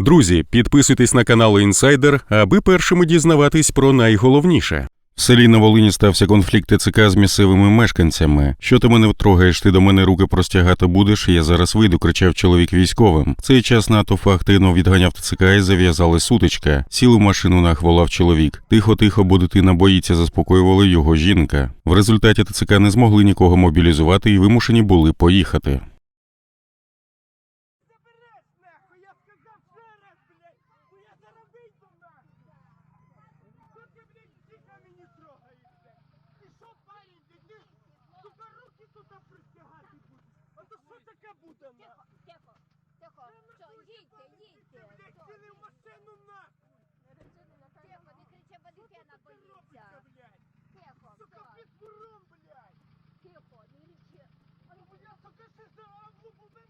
Друзі, підписуйтесь на канал Інсайдер, аби першими дізнаватись про найголовніше. В селі на Волині стався конфлікт ТЦК з місцевими мешканцями. Що ти мене трогаєш, ти до мене руки простягати будеш, я зараз вийду, кричав чоловік військовим. Цей час натовп активно відганяв ТЦК і зав'язали сутичка. Сіли в машину нахволав чоловік. Тихо, тихо, бо дитина боїться, заспокоювала його жінка. В результаті ТЦК не змогли нікого мобілізувати і вимушені були поїхати. Забереш, нахуй, я сказав ще раз, блядь, бо я зараз вийду, нахуй. Що ти, блядь, тихо мені трогаєшся? Ти що, парень, ти, ти, сука, руки тут простягати будеш? А то що таке буде, нахуй? Тихо, тихо, тихо. що, їдьте, їдьте. Ти, блядь, що? сіли в машину, нахуй. Тихо, не кричи, бо дитина Що ти боїться. робиться, блядь? Тихо, Сука, все, під буром, блядь. тихо, не кричи. А ну, я, сука, ще за авлу буде нахуй під буру, блядь.